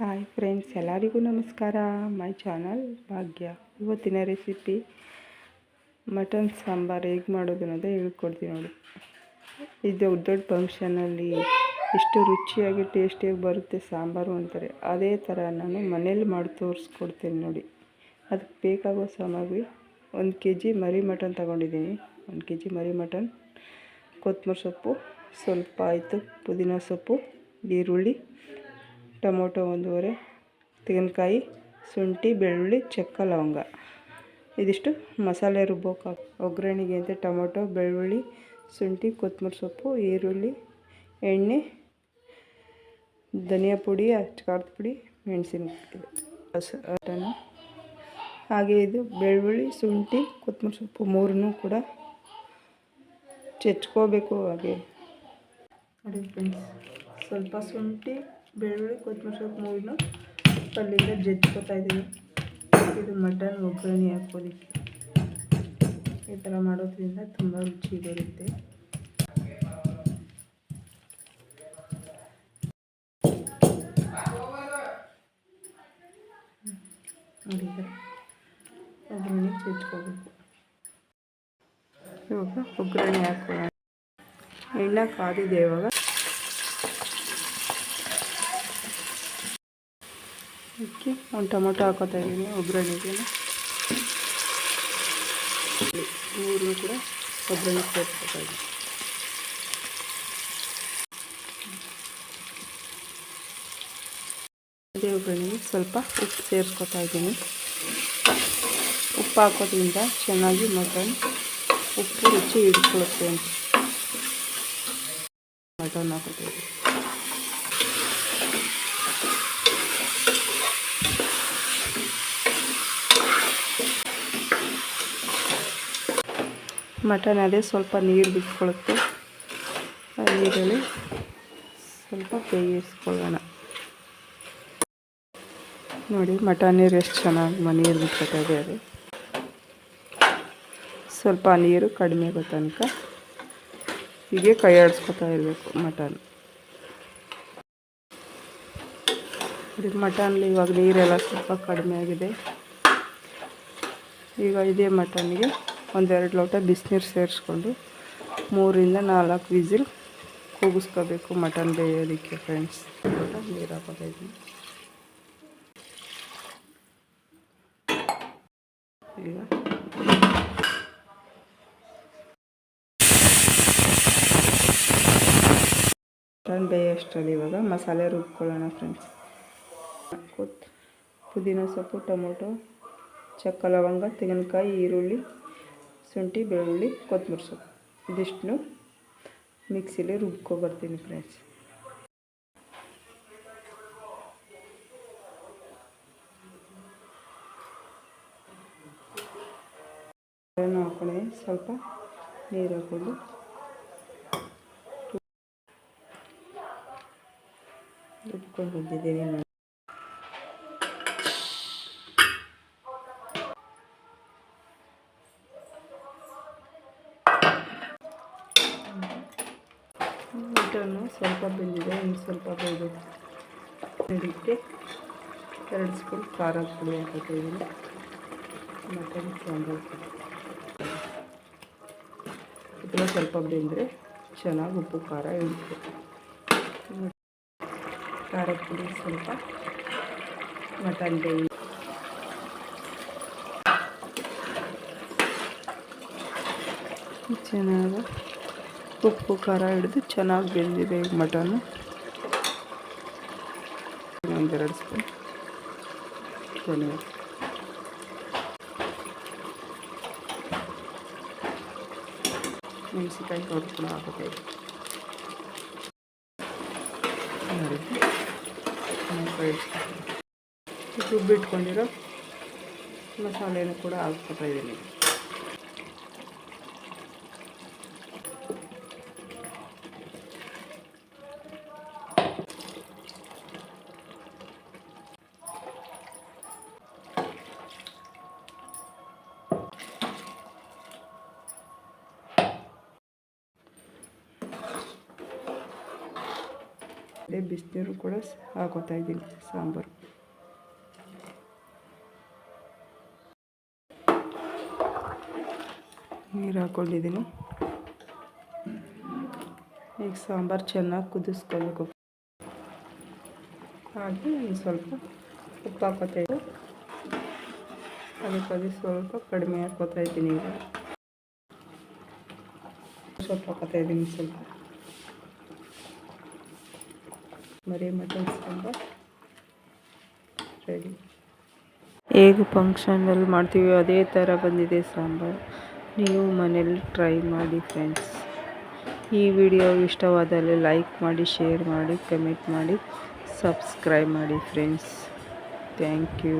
Hi friends, ಎಲ್ಲರಿಗೂ ನಮಸ್ಕಾರ. My channel ಭಾಗ್ಯ. ಇವತ್ತಿನ ರೆಸಿಪಿ ಮಟನ್ ಸಾಂಬಾರು ಹೇಗೆ ಮಾಡೋದು ಅನ್ನೋದೇ ಹೇಳ್ಕೊಡ್ತೀನಿ ನೋಡಿ. ಇದು ದೊಡ್ಡ ದೊಡ್ಡ ಫಂಕ್ಷನಲ್ಲಿ ಎಷ್ಟು ರುಚಿಯಾಗಿ ಟೇಸ್ಟಿಯಾಗಿ ಬರುತ್ತೆ ಸಾಂಬಾರು ಅಂತಾರೆ. ಅದೇ ಥರ ನಾನು ಮನೇಲಿ ಮಾಡಿ ತೋರಿಸ್ಕೊಡ್ತೀನಿ ನೋಡಿ. ಅದಕ್ಕೆ ಬೇಕಾಗೋ ಸಾಮಗ್ರಿ ಒಂದು ಕೆ ಜಿ ಮರಿ ಮಟನ್ ತಗೊಂಡಿದ್ದೀನಿ. ಒಂದು ಕೆ ಜಿ ಮರಿ ಮಟನ್, ಕೊತ್ತಂಬರಿ ಸೊಪ್ಪು, ಸ್ವಲ್ಪ ಆಯಿತು ಪುದೀನ ಸೊಪ್ಪು, ಈರುಳ್ಳಿ ಟೊಮೊಟೊ ಒಂದೂವರೆ, ತೆಂಗಿನಕಾಯಿ, ಶುಂಠಿ, ಬೆಳ್ಳುಳ್ಳಿ, ಚಕ್ಕೆ ಲವಂಗ. ಇದಿಷ್ಟು ಮಸಾಲೆ ರುಬ್ಬೋಕೆ ಒಗ್ಗರಣೆಗೆ ಅಂತ ಟೊಮೊಟೊ, ಬೆಳ್ಳುಳ್ಳಿ, ಶುಂಠಿ, ಕೊತ್ತಂಬರಿ ಸೊಪ್ಪು, ಈರುಳ್ಳಿ, ಎಣ್ಣೆ, ಧನಿಯಾ ಪುಡಿ ಖಾರದ ಪುಡಿ ಹಸನು ಹಾಗೆ ಇದು ಬೆಳ್ಳುಳ್ಳಿ, ಶುಂಠಿ, ಕೊತ್ತಂಬರಿ ಸೊಪ್ಪು ಮೂರನ್ನೂ ಕೂಡ ಚೆಚ್ಕೋಬೇಕು ಹಾಗೆ. ನೋಡಿ ಫ್ರೆಂಡ್ಸ್ ಸ್ವಲ್ಪ ಶುಂಠಿ ಬೆಳ್ಳುಳ್ಳಿ ಕೊತ್ತಂಬರಿ ಸೊಪ್ಪು ಮೂರನ್ನು ಅಲ್ಲಿಂದ ಜಜ್ಕೋತಾ ಇದ್ದೀವಿ ಇದು ಮಟನ್ ಒಗ್ಗರಣೆ ಹಾಕೋದಕ್ಕೆ ಈ ಥರ ಮಾಡೋದ್ರಿಂದ ತುಂಬ ರುಚಿ ಬರುತ್ತೆ. ನೋಡಿ ಒಗ್ಗರಣೆ ಜಜ್ಕೋಬೇಕು. ಇವಾಗ ಒಗ್ಗರಣೆ ಹಾಕೋಣ. ಎಣ್ಣೆ ಕಾದಿದೆ ಇವಾಗ. ಅದಕ್ಕೆ ಒಂದು ಟೊಮೊಟೊ ಹಾಕೋತಾ ಇದ್ದೀನಿ ಒಗ್ಗರಣೆಗೆ ಮೂರು ಕೂಡ ಒಗ್ಗರಣೆ ಸೇರಿಸ್ಕೊತಾ ಇದ್ದೀನಿ. ಅದೇ ಒಗ್ಗರಣೆಗೆ ಸ್ವಲ್ಪ ಉಪ್ಪು ಸೇರಿಸ್ಕೊತಾ ಇದ್ದೀನಿ. ಉಪ್ಪು ಹಾಕೋದ್ರಿಂದ ಚೆನ್ನಾಗಿ ಮಟನ್, ಉಪ್ಪು ರುಚಿ ಹಿಡ್ಕೊಳ್ಳುತ್ತೆ ಅಂತ. ಮಟನ್ ಹಾಕೋತೀವಿ ಮಟನ್ ಅದೇ ಸ್ವಲ್ಪ ನೀರು ಬಿಟ್ಕೊಳುತ್ತೆ. ಆ ನೀರಲ್ಲಿ ಸ್ವಲ್ಪ ಬೇಯಿಸ್ಕೊಳ್ಳೋಣ. ನೋಡಿ, ಮಟನ್ ನೀರು ಎಷ್ಟು ಚೆನ್ನಾಗಿ ನೀರು ಬಿಟ್ಕೊತಾ ಇದೆ ಅದು. ಸ್ವಲ್ಪ ನೀರು ಕಡಿಮೆ ಆಗೋ ತನಕ ಹೀಗೆ ಕೈ ಆಡಿಸ್ಕೊತಾ ಇರಬೇಕು ಮಟನ್. ಮಟನ್ಲಿ ಇವಾಗ ನೀರೆಲ್ಲ ಸ್ವಲ್ಪ ಕಡಿಮೆ ಆಗಿದೆ. ಈಗ ಇದೇ ಮಟನ್ಗೆ ಒಂದೆರಡು ಲೋಟ ಬಿಸಿನೀರು ಸೇರಿಸ್ಕೊಂಡು ಮೂರಿಂದ ನಾಲ್ಕು ವಿಸಿಲ್ ಕೂಗಿಸ್ಕೋಬೇಕು ಮಟನ್ ಬೇಯೋದಕ್ಕೆ ಫ್ರೆಂಡ್ಸ್ ಲೋಟ ನೀರು ಹಾಕೋತಾ ಇದ್ದೀನಿ ಈಗ ಮಟನ್ ಬೇಯೋಷ್ಟರಲ್ಲಿ ಇವಾಗ ಮಸಾಲೆ ರುಬ್ಕೊಳ್ಳೋಣ ಫ್ರೆಂಡ್ಸ್ ಪುದೀನ ಸೊಪ್ಪು, ಟೊಮೊಟೊ ಚಕ್ಕ ಲವಂಗ ತೆಂಗಿನಕಾಯಿ, ಈರುಳ್ಳಿ ಶುಂಠಿ ಬೆಳ್ಳುಳ್ಳಿ ಕೊತ್ತಂಬರಿ ಸೊಪ್ಪು. ಇದಿಷ್ಟು ಮಿಕ್ಸಿಲಿ ರುಬ್ಕೊಬರ್ತೀನಿ ಫ್ರೆಂಡ್ಸ್. ಹಾಕೊಳ್ಳಿ ಸ್ವಲ್ಪ ನೀರು ಹಾಕೊಂಡು ರುಬ್ಕೊಂಡು ಬಂದಿದ್ದೀನಿ ನಾನು ಮಟನ್ನು ಸ್ವಲ್ಪ ಬೆಂದಿದೆ, ಇನ್ನು ಸ್ವಲ್ಪ ಬೇಯಬೇಕು ಇದಕ್ಕೆ ಎರಡು ಸ್ಪೂನ್ ಖಾರದ ಪುಡಿ ಹಾಕೋತಿದ್ದೀನಿ ಮಟನ್ ಸಾಂಬಾರು ಇದನ್ನು ಸ್ವಲ್ಪ ಬೆಂದರೆ ಚೆನ್ನಾಗಿ ಉಪ್ಪು ಖಾರ ಇರುತ್ತೆ. ಖಾರದ ಪುಡಿ ಸ್ವಲ್ಪ ಮಟನ್ ಬೇಯಿ ಚೆನ್ನಾಗಿ ಉಪ್ಪು, ಖಾರ ಹಿಡಿದು ಚೆನ್ನಾಗಿ ಈಗ ಮಟನ್ನು ಒಂದೆರಡು ಸ್ಪೂನ್ ಧನ್ಯವಾದ ಮೆಣಸಿಕಾಯಿ ಕೂಡ ಹಾಕೋಬೇಕು ರುಬ್ಬಿಟ್ಕೊಂಡಿರೋ ಮಸಾಲೆನೂ ಕೂಡ ಹಾಕ್ಕೊತಾ ಇದ್ದೀನಿ. ಅದೇ ಬಿಸಿನೀರು ಕೂಡ ಹಾಕೋತಾ ಇದ್ದೀನಿ, ಸಾಂಬಾರು. ನೀರು ಹಾಕ್ಕೊಂಡಿದ್ದೀನಿ. ಈಗ ಸಾಂಬಾರು ಚೆನ್ನಾಗಿ ಕುದಿಸ್ಕೊಳ್ಬೇಕು ಹಾಗೆ ಸ್ವಲ್ಪ ಉಪ್ಪು ಹಾಕೋತಾ ಇದ್ದೆ ಅದಕ್ಕೆ ಅದು ಸ್ವಲ್ಪ ಕಡಿಮೆ ಹಾಕೋತಾ ಇದ್ದೀನಿ ಈಗ. ಸ್ವಲ್ಪ ಹಾಕೋತಾ ಇದ್ದೀನಿ ಸ್ವಲ್ಪ. ಬರೀ ಮಟನ್ ಸಾಂಬಾರು ರೆಡಿ ಹೇಗೆ ಫಂಕ್ಷನಲ್ಲಿ ಮಾಡ್ತೀವಿ ಅದೇ ಥರ ಬಂದಿದೆ ಸಾಂಬಾರು. ನೀವು ಮನೇಲಿ ಟ್ರೈ ಮಾಡಿ ಫ್ರೆಂಡ್ಸ್ ಈ ವಿಡಿಯೋ ಇಷ್ಟವಾದಲ್ಲಿ ಲೈಕ್ ಮಾಡಿ ಶೇರ್ ಮಾಡಿ ಕಮೆಂಟ್ ಮಾಡಿ ಸಬ್ಸ್ಕ್ರೈಬ್ ಮಾಡಿ ಫ್ರೆಂಡ್ಸ್ ಥ್ಯಾಂಕ್ ಯು